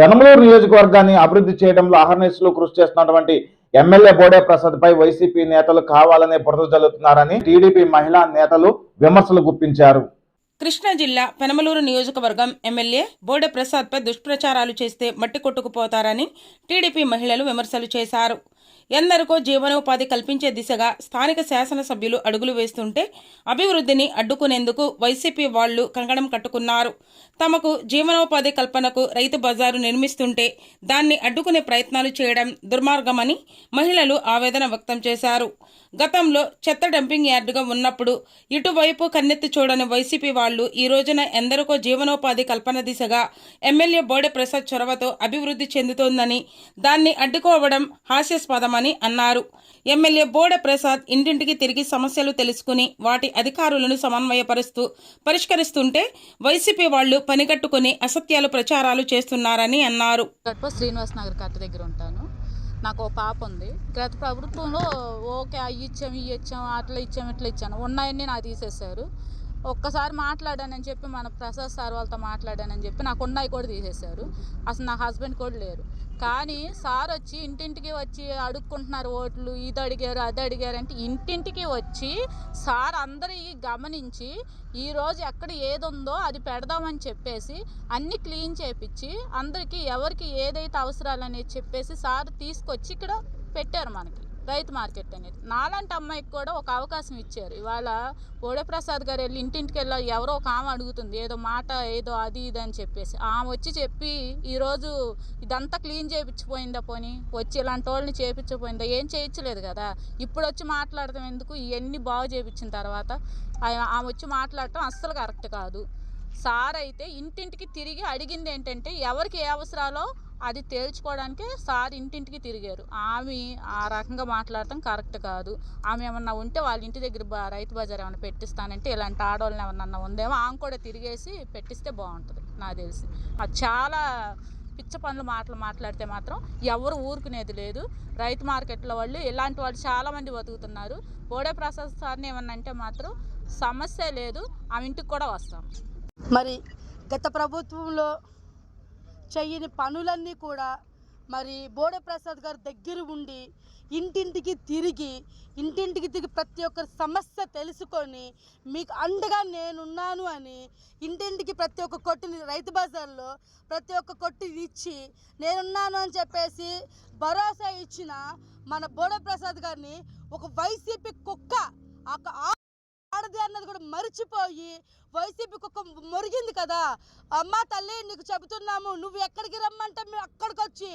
పెనమలూరు నియోజకవర్గాన్ని అభివృద్ధి చేయడంలో అహర్నిశలు కృషి చేస్తున్నటువంటి ఎమ్మెల్యే బోడే ప్రసాద్ పై వైసీపీ నేతలు కావాలనే బురద జల్లుతున్నారని టీడీపీ మహిళా నేతలు విమర్శలు గుప్పించారు. కృష్ణా జిల్లా పెనమలూరు నియోజకవర్గం ఎమ్మెల్యే బోడె ప్రసాద్పై దుష్ప్రచారాలు చేస్తే మట్టి కొట్టుకుపోతారని టీడీపీ మహిళలు విమర్శలు చేశారు. ఎందరికో జీవనోపాధి కల్పించే దిశగా స్థానిక శాసనసభ్యులు అడుగులు వేస్తుంటే అభివృద్ధిని అడ్డుకునేందుకు వైసీపీ వాళ్ళు కంగణం కట్టుకున్నారు. తమకు జీవనోపాధి కల్పనకు రైతు బజారు నిర్మిస్తుంటే దాన్ని అడ్డుకునే ప్రయత్నాలు చేయడం దుర్మార్గమని మహిళలు ఆవేదన వ్యక్తం చేశారు. గతంలో చెత్త డంపింగ్ యార్డుగా ఉన్నప్పుడు ఇటువైపు కన్నెత్తి చూడని వైసీపీ వాళ్ళు ఈ రోజున ఎందరికో జీవనోపాధి కల్పన దిశగా ఎమ్మెల్యే బోడే ప్రసాద్ చొరవతో అభివృద్ధి చెందుతోందని దాన్ని అడ్డుకోవడం హాస్యాస్పదమని అన్నారు. ఎమ్మెల్యే బోడ ప్రసాద్ ఇంటింటికి తిరిగి సమస్యలు తెలుసుకుని వాటి అధికారులను సమన్వయపరుస్తూ పరిష్కరిస్తుంటే వైసీపీ వాళ్ళు పనిగట్టుకుని అసత్యాలు ప్రచారాలు చేస్తున్నారని అన్నారు. శ్రీనివాస్ నగర్ కట్ట దగ్గర ఉంటాను. నాకు ఒక పాప ఉంది. గత ప్రభుత్వంలో ఓకే అవి ఇచ్చాము ఇవి ఇచ్చాం అట్లా ఇచ్చాము ఇట్లా ఇచ్చాను. ఉన్నాయన్నీ నాకు తీసేశారు. ఒక్కసారి మాట్లాడానని చెప్పి మన ప్రసాద్ సార్ వాళ్ళతో మాట్లాడానని చెప్పి నాకు ఉన్నాయి కూడా తీసేశారు. అసలు నా హస్బెండ్ కూడా లేరు. కానీ సార్ వచ్చి ఇంటింటికి వచ్చి అడుక్కుంటున్నారు ఓట్లు ఇది అడిగారు అది అడిగారు అంటే ఇంటింటికి వచ్చి సార్ అందరి గమనించి ఈరోజు ఎక్కడ ఏది ఉందో అది పెడదామని చెప్పేసి అన్ని క్లీన్ చేపించి అందరికీ ఎవరికి ఏదైతే అవసరాలు అనేది చెప్పేసి సార్ తీసుకొచ్చి ఇక్కడ పెట్టారు మనకి. రైతు మార్కెట్ అనేది. నాలాంటి అమ్మాయికి కూడా ఒక అవకాశం ఇచ్చారు. ఇవాళ ప్రసాద్ గారు వెళ్ళి ఇంటింటికి వెళ్ళి ఎవరో ఒక ఆమె అడుగుతుంది ఏదో మాట ఏదో అది ఇది అని చెప్పేసి. ఆమె వచ్చి చెప్పి ఈరోజు ఇదంతా క్లీన్ చేయించిపోయిందా పోని? వచ్చి ఇలాంటి వాళ్ళని చేయించపోయిందా? ఏం చేయించలేదు కదా? ఇప్పుడు వచ్చి మాట్లాడటం ఎందుకు? ఇవన్నీ బాగు చేయించిన తర్వాత ఆమె వచ్చి మాట్లాడటం అస్సలు కరెక్ట్ కాదు. సార్ అయితే ఇంటింటికి తిరిగి అడిగింది ఏంటంటే ఎవరికి ఏ అవసరాలో అది తేల్చుకోవడానికే సార్ ఇంటింటికి తిరిగారు. ఆమె ఆ రకంగా మాట్లాడటం కరెక్ట్ కాదు. ఆమె ఏమన్నా ఉంటే వాళ్ళ ఇంటి దగ్గర రైతు బజార్ ఏమైనా పెట్టిస్తానంటే ఇలాంటి ఆడవాళ్ళని ఏమన్నా ఉందేమో ఆమె కూడా తిరిగేసి పెట్టిస్తే బాగుంటుంది నాకు తెలిసి. అది చాలా పిచ్చ పనులు మాటలు మాట్లాడితే మాత్రం ఎవరు ఊరుకునేది లేదు. రైతు మార్కెట్లో వాళ్ళు ఇలాంటి వాళ్ళు చాలామంది బతుకుతున్నారు. బోడే ప్రసాద్ సార్ని ఏమన్నా అంటే మాత్రం సమస్య లేదు. ఆమె ఇంటికి కూడా వస్తాం. మరి గత ప్రభుత్వంలో చెయ్యని పనులన్నీ కూడా మరి బోడప్రసాద్ గారు దగ్గర ఉండి ఇంటింటికి తిరిగి ఇంటింటికి తిరిగి ప్రతి ఒక్కరి సమస్య తెలుసుకొని మీకు అండగా నేనున్నాను అని ఇంటింటికి ప్రతి ఒక్క కొట్టుని రైతు బజార్లో ప్రతి ఒక్క కొట్టు ఇచ్చి నేనున్నాను అని చెప్పేసి భరోసా ఇచ్చిన మన బోడప్రసాద్ గారిని ఒక వైసీపీ కుక్క ఒక ఆ- ఆడది అన్నది కూడా మర్చిపోయి వైసీపీ ఒక మురిగింది కదా. అమ్మ తల్లి నీకు చెబుతున్నాము నువ్వు ఎక్కడికి రమ్మంటే మేము అక్కడికి వచ్చి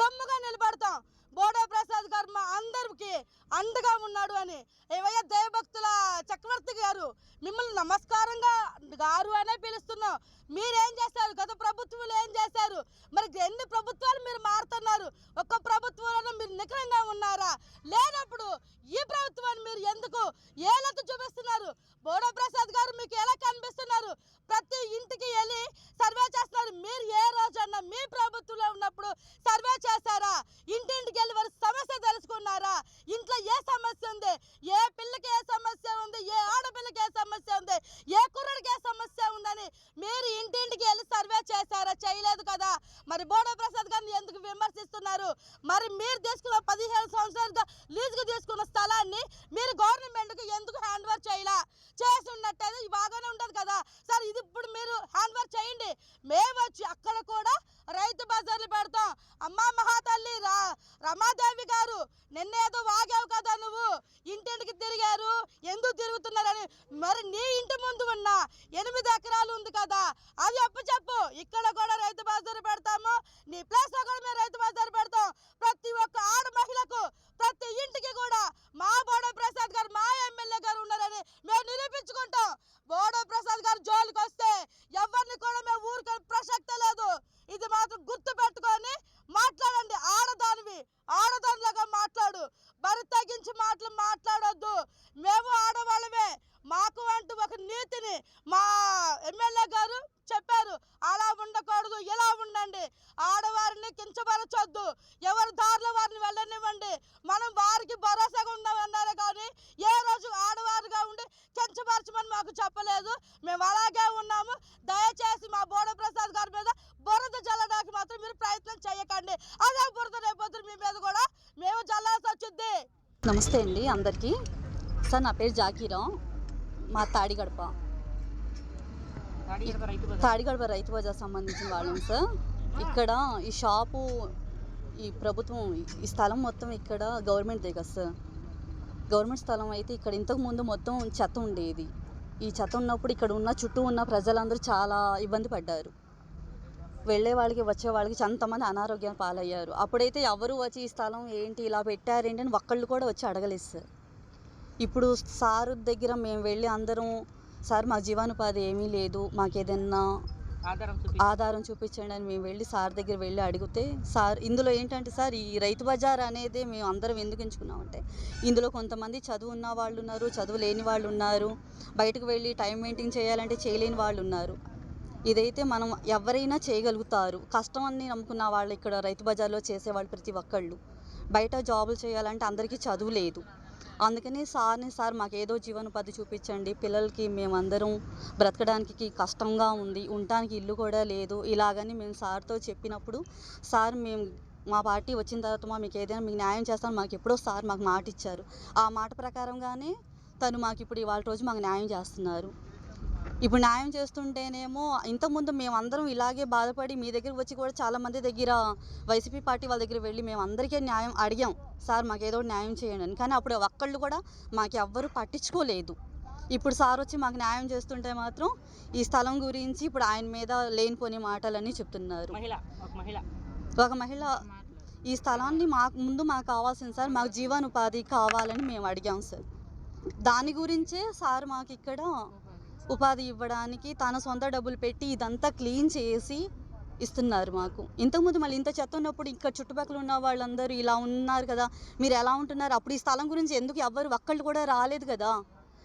దమ్ముగా నిలబడతాం. బోడో ప్రసాద్ గారు మా అందరికి అండగా ఉన్నాడు అని. ఏవయ్య దేవభక్తుల చక్రవర్తి గారు మిమ్మల్ని నమస్కారంగా గారు అనే పిలుస్తున్నాం. మీరేం చేశారు? గత ప్రభుత్వాలు ఏం చేశారు? మరి ఎన్ని ప్రభుత్వాలు మీరు మారుతున్నారు ఒక్క ప్రభుత్వంలో మీరు నిఖరంగా ఉన్నారా లేనప్పుడు ఈ ప్రభుత్వాన్ని మీరు ఎందుకు ఏలెత్తు చూపిస్తున్నారు బోడో ప్రసాద్ గారు మీకు ఎలా కనిపిస్తున్నారు ప్రతి ఇంటికి వెళ్ళి సర్వే చేస్తున్నారు మీరు ఏ రోజన్నా మీ ప్రభుత్వంలో ఉన్నప్పుడు సర్వే చేశారా ఇంటింటికి వెళ్ళి వారి సమస్య తెలుసుకున్నారా ఇంట్లో ఏ సమస్య ఉంది ఏ పిల్లకి ఏ సమస్య ఉంది ఏ ఆడపిల్లకి ఏ సమస్య ఉంది ఏ కుర్రడికి ఏ సమస్య ఉందని మీరు ఇంటింటికి వెళ్ళి సర్వే చేశారా చేయలేదు కదా మరి బోడో ప్రసాద్ గారిని ఎందుకు విమర్శిస్తున్నారు మరి మీరు తీసుకున్న పదిహేను సంవత్సరాలుగా లీజుకు తీసుకున్న స్థలాన్ని మీరు గవర్నమెంట్కి ఎందుకు హ్యాండ్ ఓవర్ చేయలా చేసి ఉన్నట్టయితే ఇది బాగానే ఉండదు కదా సార్ ఇది ఇప్పుడు మీరు హ్యాండ్ ఓవర్ చేయండి మేము వచ్చి అక్కడ కూడా రైతు బజార్లు పెడతాం అమ్మా మహాతల్లి రా రమాదేవి గారు నిన్నేదో వాగావు కదా నువ్వు ఇంటింటికి తిరిగారు ఎందుకు మరి నీ ఇంటి ముందు ఉన్న ఎనిమిది ఎకరాలు ఉంది కదా. అది అప్పు చెప్పు. ఇక్కడ కూడా రైతు బజారు పెడతాము. నీ ప్లేస్లో కూడా మేము రైతు బజారు పెడతాం ప్రతి ఒక్క ఆడ మహిళకు ప్రతి ఇంటికి కూడా మా బోడో ప్రసాద్ గారు మా ఎమ్మెల్యే గారు ఉన్నారని మేము నిరూపించుకుంటాం బోడో ప్రసాద్ గారు జోలికి వస్తే ఎవరిని కూడా మేము ఊరుకొని ప్రసక్తే లేదు ఇది మాత్రం గుర్తు పెట్టుకొని మాట్లాడండి ఆడదానివి ఆడదానిలాగా మాట్లాడు బరి తగ్గించి మాటలు మాట్లాడొద్దు మేము ఆడవాళ్ళమే మాకు అంటూ ఒక నీతిని మా ఎమ్మెల్యే గారు చెప్పారు అలా ఉండకూడదు ఇలా ఉండండి ఆడవారిని కించపరచొద్దు ఎవరి దారిలో వారిని వెళ్ళనివ్వండి మనం వారికి భరోసాగా ఉందామన్నారు కానీ ఏ రోజు ఆడవారుగా ఉండి కించపరచమని మాకు చెప్పలేదు మేము అలాగే ఉన్నాము దయచేసి మా బోడ ప్రసాద్ గారి మీద బురద జల్లడానికి మాత్రం మీరు ప్రయత్నం అనుకోండి అదే బురద రేపొద్దు మీ మీద కూడా మేము చల్లాల్సి వచ్చింది నమస్తే అండి అందరికీ. సార్ నా పేరు జాకీరాం మా తాడిగడప. తాడిగడప రైతు బజార్ సంబంధించిన వాళ్ళం సార్. ఇక్కడ ఈ షాపు ఈ ప్రభుత్వం ఈ స్థలం మొత్తం ఇక్కడ గవర్నమెంట్దే కదా సార్. గవర్నమెంట్ స్థలం అయితే ఇక్కడ ఇంతకుముందు మొత్తం చెత్త ఉండేది. ఈ చెత్త ఉన్నప్పుడు ఇక్కడ ఉన్న చుట్టూ ఉన్న ప్రజలందరూ చాలా ఇబ్బంది పడ్డారు. వెళ్ళే వాళ్ళకి వచ్చే వాళ్ళకి ఎంతమంది అనారోగ్యం పాలయ్యారు. అప్పుడైతే ఎవరు వచ్చి ఈ స్థలం ఏంటి ఇలా పెట్టారేంటి అని ఒక్కళ్ళు కూడా వచ్చి అడగలేదు సార్. ఇప్పుడు సార్ దగ్గర మేము వెళ్ళి అందరం సార్ మా జీవనోపాధి ఏమీ లేదు మాకు ఏదైనా ఆధారం చూపించండి అని మేము వెళ్ళి సార్ దగ్గర వెళ్ళి అడిగితే సార్ ఇందులో ఏంటంటే సార్ ఈ రైతు బజార్ అనేది మేము అందరం ఎందుకు ఎంచుకున్నామంటే ఇందులో కొంతమంది చదువు ఉన్న వాళ్ళు ఉన్నారు చదువు లేని వాళ్ళు ఉన్నారు బయటకు వెళ్ళి టైం మెయింటైన్ చేయాలంటే చేయలేని వాళ్ళు ఉన్నారు ఇదైతే మనం ఎవరైనా చేయగలుగుతారు. కష్టం అని నమ్ముకున్న వాళ్ళు ఇక్కడ రైతు బజార్లో చేసేవాళ్ళు ప్రతి ఒక్కళ్ళు. బయట జాబులు చేయాలంటే అందరికీ చదువు లేదు. అందుకని సార్ని సార్ మాకు ఏదో జీవనోపాధి చూపించండి. పిల్లలకి మేమందరం బ్రతకడానికి కష్టంగా ఉంది. ఉండటానికి ఇల్లు కూడా లేదు. ఇలాగని మేము సార్తో చెప్పినప్పుడు సార్ మేము మా పార్టీ వచ్చిన తర్వాత మా మీకు ఏదైనా మీకు న్యాయం చేస్తాను. మాకు ఎప్పుడో సార్ మాకు మాట ఇచ్చారు ఆ మాట ప్రకారంగానే తను మాకు ఇప్పుడు ఇవాళ రోజు మాకు న్యాయం చేస్తున్నారు. ఇప్పుడు న్యాయం చేస్తుంటేనేమో ఇంతకుముందు మేమందరం ఇలాగే బాధపడి మీ దగ్గర వచ్చి కూడా చాలా మంది దగ్గర వైసీపీ పార్టీ వాళ్ళ దగ్గర వెళ్ళి మేము అందరికీ న్యాయం అడిగాం. సార్ మాకు ఏదో న్యాయం చేయండి అని. కానీ అప్పుడు ఒక్కళ్ళు కూడా మాకు ఎవ్వరు పట్టించుకోలేదు. ఇప్పుడు సార్ వచ్చి మాకు న్యాయం చేస్తుంటే మాత్రం ఈ స్థలం గురించి ఇప్పుడు ఆయన మీద లేనిపోని మాటలన్నీ చెప్తున్నారు. ఒక మహిళ. ఈ స్థలాన్ని మాకు ముందు మాకు కావాల్సింది సార్ మాకు జీవనోపాధి కావాలని మేము అడిగాం సార్. దాని గురించే సార్ మాకు ఇక్కడ ఉపాధి ఇవ్వడానికి తన సొంత డబ్బులు పెట్టి ఇదంతా క్లీన్ చేసి ఇస్తున్నారు మాకు. ఇంతకుముందు మళ్ళీ ఇంత చెత్త ఉన్నప్పుడు ఇక్కడ చుట్టుపక్కల ఉన్న వాళ్ళందరూ ఇలా ఉన్నారు కదా మీరు ఎలా ఉంటున్నారు? అప్పుడు ఈ స్థలం గురించి ఎందుకు ఎవ్వరు ఒక్కళ్ళు కూడా రాలేదు కదా.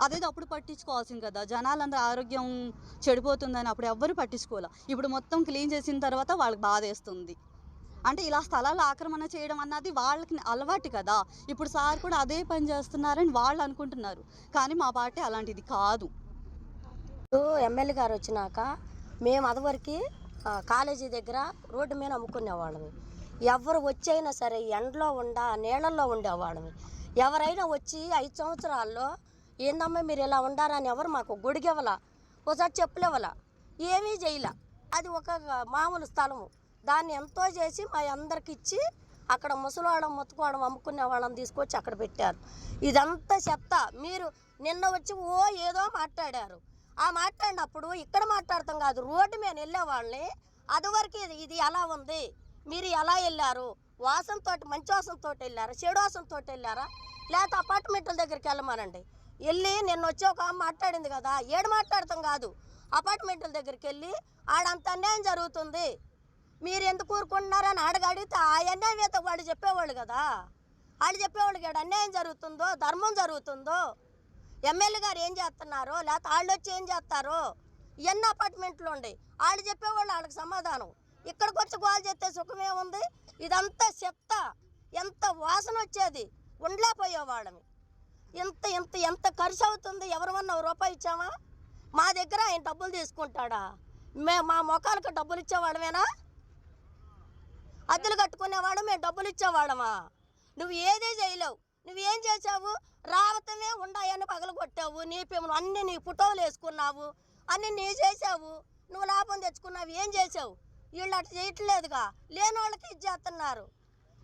అదేదో అప్పుడు పట్టించుకోవాల్సింది కదా. జనాలందరూ ఆరోగ్యం చెడిపోతుందని అప్పుడు ఎవ్వరు పట్టించుకోలే ఇప్పుడు మొత్తం క్లీన్ చేసిన తర్వాత వాళ్ళకి బాధేస్తుంది. అంటే ఇలా స్థలాలు ఆక్రమణ చేయడం అన్నది వాళ్ళకి అలవాటు కదా. ఇప్పుడు సార్ కూడా అదే పని చేస్తున్నారని వాళ్ళు అనుకుంటున్నారు. కానీ మా పార్టీ అలాంటిది కాదు. ఎమ్మెల్యే గారు వచ్చినాక మేము అదివరకు కాలేజీ దగ్గర రోడ్డు మీద అమ్ముకునేవాళ్ళమి. ఎవరు వచ్చైనా సరే ఎండలో ఉండ నీళ్ళల్లో ఉండేవాళ్ళమి. ఎవరైనా వచ్చి ఐదు సంవత్సరాల్లో ఏందమ్మా మీరు ఇలా ఉండారని ఎవరు మాకు గొడిగివ్వాల ఒకసారి చెప్పులేవల ఏమీ చేయలే అది ఒక మామూలు స్థలము. దాన్ని ఎంతో చేసి మా అందరికి ఇచ్చి అక్కడ ముసలివాళ్ళం ముత్తుకోవడం అమ్ముకునే వాళ్ళని తీసుకొచ్చి అక్కడ పెట్టారు. ఇదంతా చెత్త. మీరు నిన్న వచ్చి ఓ ఏదో మాట్లాడారు. ఆ మాట్లాడినప్పుడు ఇక్కడ మాట్లాడతాం కాదు రోడ్డు మీద వెళ్ళే వాళ్ళని అదివరకు ఇది ఇది ఎలా ఉంది? మీరు ఎలా వెళ్ళారు? వాసనతో మంచి వాసంతో వెళ్ళారా? చెడు వాసంతో వెళ్ళారా? లేకపోతే అపార్ట్మెంట్ల దగ్గరికి వెళ్ళమనండి. వెళ్ళి నిన్న వచ్చి ఒక ఆమె మాట్లాడింది కదా ఏడు మాట్లాడతాం కాదు అపార్ట్మెంట్ల దగ్గరికి వెళ్ళి ఆడంత అన్యాయం జరుగుతుంది. మీరు ఎందుకు ఊరుకుంటున్నారని ఆడగా అడిగితే ఆ అన్యాయం అయితే వాళ్ళు చెప్పేవాళ్ళు కదా. వాళ్ళు చెప్పేవాళ్ళు ఇక్కడ అన్యాయం జరుగుతుందో ధర్మం జరుగుతుందో ఎమ్మెల్యే గారు ఏం చేస్తున్నారో? లేకపోతే వాళ్ళు వచ్చి ఏం చేస్తారో? ఇవన్నీ అపార్ట్మెంట్లు ఉన్నాయి వాళ్ళు చెప్పేవాళ్ళు వాళ్ళకి సమాధానం. ఇక్కడికి వచ్చి గోల్ చేస్తే సుఖమే ఉంది. ఇదంతా చెత్త. ఎంత వాసన వచ్చేది? ఉండలేకపోయేవాళ్ళమి ఎంత ఎంత ఎంత ఖర్చు అవుతుంది? ఎవరమన్నా రూపాయి ఇచ్చామా మా దగ్గర ఆయన డబ్బులు తీసుకుంటాడా? మే మా మొఖాలకు డబ్బులు ఇచ్చేవాడమేనా అద్దెలు కట్టుకునేవాడు మేము డబ్బులు ఇచ్చేవాడమా నువ్వు ఏదే చేయలేవు. నువ్వేం చేసావు రావతమే ఉండాయని పగలు కొట్టావు నీ పిమ్మలు అన్ని నీ ఫోటోలు వేసుకున్నావు. అన్ని నీ చేసావు నువ్వు లాభం తెచ్చుకున్నావు. ఏం చేసావు వీళ్ళు అట్లా చేయట్లేదుగా. లేని వాళ్ళకి ఇది చేస్తున్నారు.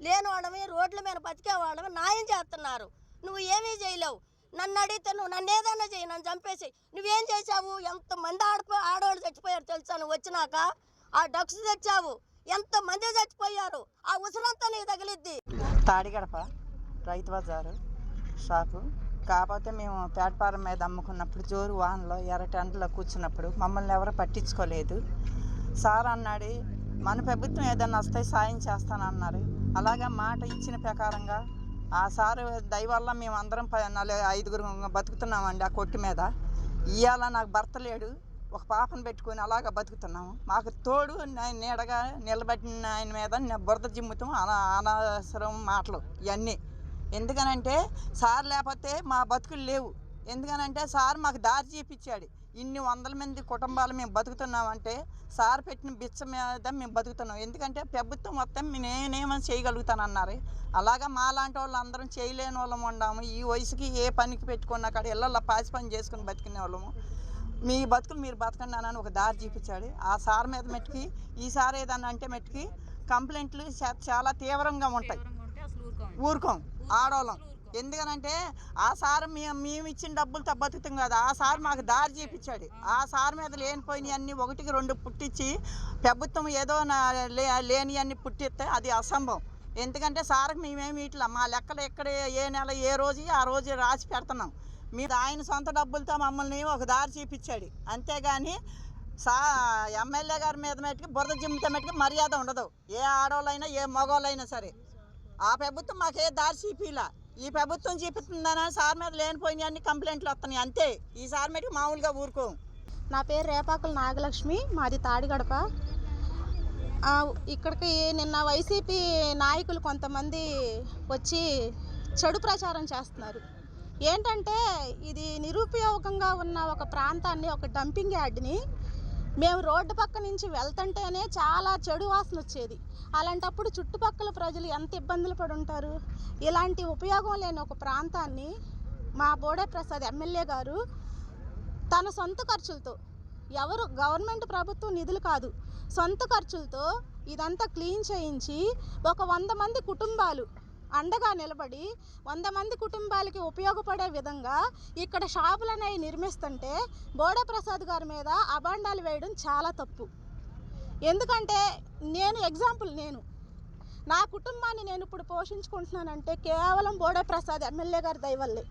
లేని వాళ్ళమే రోడ్ల మీద బతికే వాళ్ళమే న్యాయం చేస్తున్నారు. నువ్వు ఏమీ చేయలేవు. నన్ను అడిగితే నువ్వు నన్ను ఏదైనా చేయి నన్ను చంపేసి. నువ్వేం చేసావు ఎంతమంది ఆడపో ఆడవాళ్ళు చచ్చిపోయారు తెలుసా నువ్వు వచ్చినాక? ఆ డక్స్ తెచ్చావు. ఎంతమంది చచ్చిపోయారు? ఆ ఉసిరంతా నీకు తగిలిద్ది. తాడిగడప రైతు బజారు. షాపు. కాకపోతే మేము ప్లాట్ఫారం మీద అమ్ముకున్నప్పుడు జోరు వాహనంలో ఎర్ర టెంట్లో కూర్చున్నప్పుడు మమ్మల్ని ఎవరు పట్టించుకోలేదు. సార్ అన్నాడు. మన ప్రభుత్వం ఏదన్నా వస్తే సాయం చేస్తానన్నారు. అలాగే మాట ఇచ్చిన ప్రకారంగా ఆ సారు దయవల్ల మేము అందరం ప- నలుగు ఐదుగురు బతుకుతున్నామండి ఆ కొట్టు మీద. ఇవాళ నాకు భర్త లేడు. ఒక పాపను పెట్టుకొని అలాగ బతుకుతున్నాము. మాకు తోడు నీడగా నిలబెట్టిన ఆయన మీద బురద జిమ్ముతాం అన అనవసరం మాటలు ఇవన్నీ ఎందుకనంటే సార్ లేకపోతే మా బతుకులు లేవు. ఎందుకనంటే సార్ మాకు దారి చూపించాడు. ఇన్ని వందల మంది కుటుంబాలు మేము బతుకుతున్నామంటే సార్ పెట్టిన బిచ్చ మీద మేము బతుకుతున్నాం. ఎందుకంటే ప్రభుత్వం మొత్తం నేనేమని చేయగలుగుతానన్నారు. అలాగా మాలాంటి వాళ్ళు అందరం చేయలేని వాళ్ళం ఉన్నాము ఈ వయసుకి ఏ పనికి పెట్టుకున్న కాడ ఇళ్ళల్లో పాసి పని చేసుకుని బతికిన వాళ్ళము. మీ బతుకులు మీరు బతకండి అని ఒక దారి చూపించాడు. ఆ సార్ మీద మెట్టుకి ఈ సార్ ఏదన్నా అంటే మెట్టుకి కంప్లైంట్లు చాలా తీవ్రంగా ఉంటాయి. ఊరుకోం. ఆడవాళ్ళం ఎందుకనంటే ఆ సార్ మేము మేము ఇచ్చిన డబ్బులతో బతుకుతాం కదా. ఆ సార్ మాకు దారి చూపించాడు ఆ సార్ మీద లేనిపోయినవి అన్ని ఒకటికి రెండు పుట్టించి ప్రభుత్వం ఏదో నా లే లేని అన్ని పుట్టిస్తే అది అసంభవం. ఎందుకంటే సార్కి మేమేమి ఇట్లా మా లెక్కలు ఎక్కడ ఏ నెల ఏ రోజు ఆ రోజు రాసి పెడుతున్నాం. మీరు ఆయన సొంత డబ్బులతో మమ్మల్ని ఒక దారి చూపించాడు అంతేగాని సా ఎమ్మెల్యే గారి మీద మట్టుకు బురద జిమ్మితే మట్టుకు మర్యాద ఉండదు. ఏ ఆడవాళ్ళైనా ఏ మగవాళ్ళైనా సరే. ఆ ప్రభుత్వం మాకే దారి చూపిలా. ఈ ప్రభుత్వం చూపిస్తుందని సార్ మీద లేనిపోయిన అన్ని కంప్లైంట్లు వస్తున్నాయి. అంతే. ఈ సార్ మీద మామూలుగా ఊరుకోం. నా పేరు రేపాకుల నాగలక్ష్మి. మాది తాడిగడప. ఇక్కడికి నిన్న వైసీపీ నాయకులు కొంతమంది వచ్చి చెడు ప్రచారం చేస్తున్నారు. ఏంటంటే ఇది నిరుపయోగంగా ఉన్న ఒక ప్రాంతాన్ని ఒక డంపింగ్ యార్డ్ని మేము రోడ్డు పక్క నుంచి వెళ్తుంటేనే చాలా చెడు వాసన వచ్చేది. అలాంటప్పుడు చుట్టుపక్కల ప్రజలు ఎంత ఇబ్బందులు పడి ఉంటారు ఇలాంటి ఉపయోగం లేని ఒక ప్రాంతాన్ని మా బోడే ప్రసాద్ ఎమ్మెల్యే గారు తన సొంత ఖర్చులతో ఎవరు గవర్నమెంట్ ప్రభుత్వం నిధులు కాదు సొంత ఖర్చులతో ఇదంతా క్లీన్ చేయించి ఒక వంద మంది కుటుంబాలు అండగా నిలబడి వంద మంది కుటుంబాలకి ఉపయోగపడే విధంగా ఇక్కడ షాపులు అనేవి నిర్మిస్తుంటే బోడప్రసాద్ గారి మీద అబాండాలు వేయడం చాలా తప్పు. ఎందుకంటే నేను ఎగ్జాంపుల్ నేను. నా కుటుంబాన్ని నేను ఇప్పుడు పోషించుకుంటున్నానంటే కేవలం బోడప్రసాద్ ఎమ్మెల్యే గారి దయవల్లే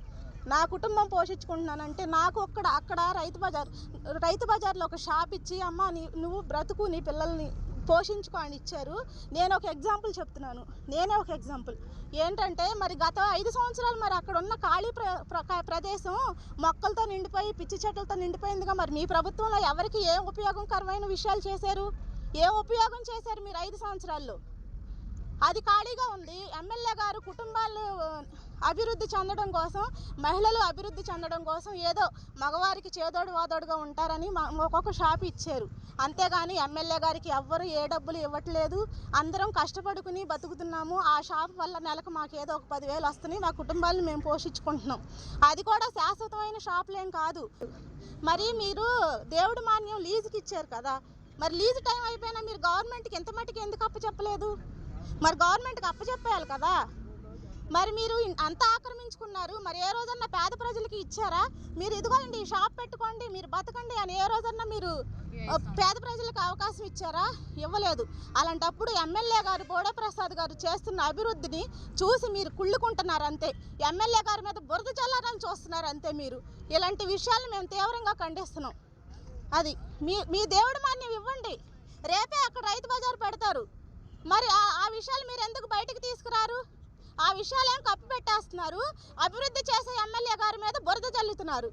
నా కుటుంబం పోషించుకుంటున్నానంటే నాకు అక్కడ అక్కడ రైతు బజార్ రైతు బజార్లో ఒక షాప్ ఇచ్చి అమ్మ నీ నువ్వు బ్రతుకు నీ పిల్లల్ని పోషించుకొని ఇచ్చారు. నేను ఒక ఎగ్జాంపుల్ చెప్తున్నాను. నేనే ఒక ఎగ్జాంపుల్ ఏంటంటే మరి గత ఐదు సంవత్సరాలు మరి అక్కడ ఉన్న ఖాళీ ప్ర ప్ర- ప్రదేశం మొక్కలతో నిండిపోయి పిచ్చి చెట్లతో నిండిపోయిందిగా మరి మీ ప్రభుత్వంలో ఎవరికి ఏ ఉపయోగకరమైన విషయాలు చేశారు? ఏ ఉపయోగం చేశారు మీరు ఐదు సంవత్సరాల్లో? అది ఖాళీగా ఉంది. ఎమ్మెల్యే గారు కుటుంబాలు అభివృద్ధి చెందడం కోసం మహిళలు అభివృద్ధి చెందడం కోసం ఏదో మగవారికి చేదోడు వాదోడుగా ఉంటారని మా- ఒక్కొక్క షాప్ ఇచ్చారు. అంతేగాని ఎమ్మెల్యే గారికి ఎవ్వరు ఏ డబ్బులు ఇవ్వట్లేదు. అందరం కష్టపడుకుని బతుకుతున్నాము. ఆ షాప్ వల్ల నెలకు మాకు ఏదో ఒక పదివేలు వస్తున్నాయి. మా కుటుంబాలను మేము పోషించుకుంటున్నాం. అది కూడా శాశ్వతమైన షాపులేం కాదు. మరి మీరు దేవుడు మాన్యం లీజుకి ఇచ్చారు కదా. మరి లీజు టైం అయిపోయినా మీరు గవర్నమెంట్కి ఎంత మట్టుకు ఎందుకు అప్పచెప్పలేదు మరి గవర్నమెంట్కి అప్పచెప్పేయాలి కదా. మరి మీరు అంత ఆక్రమించుకున్నారు. మరి ఏ రోజన్నా పేద ప్రజలకి ఇచ్చారా? మీరు ఇదిగోండి ఈ షాప్ పెట్టుకోండి మీరు బతకండి అని ఏ రోజన్నా మీరు పేద ప్రజలకు అవకాశం ఇచ్చారా? ఇవ్వలేదు. అలాంటప్పుడు ఎమ్మెల్యే గారు బోడే ప్రసాద్ గారు చేస్తున్న అభివృద్ధిని చూసి మీరు కుళ్ళుకుంటున్నారు అంతే. ఎమ్మెల్యే గారి మీద బురద చల్లారని చూస్తున్నారు అంతే మీరు. ఇలాంటి విషయాలను మేము తీవ్రంగా ఖండిస్తున్నాం. అది మీ మీ దేవుడి మాన్యం ఇవ్వండి. రేపే అక్కడ రైతు బజార్ పెడతారు. మరి ఆ విషయాలు మీరు ఎందుకు బయటకు తీసుకురారు? ఆ విషయాలు ఏం కప్పు పెట్టేస్తున్నారు అభివృద్ధి చేసే ఎమ్మెల్యే గారి మీద బురద చల్లుతున్నారు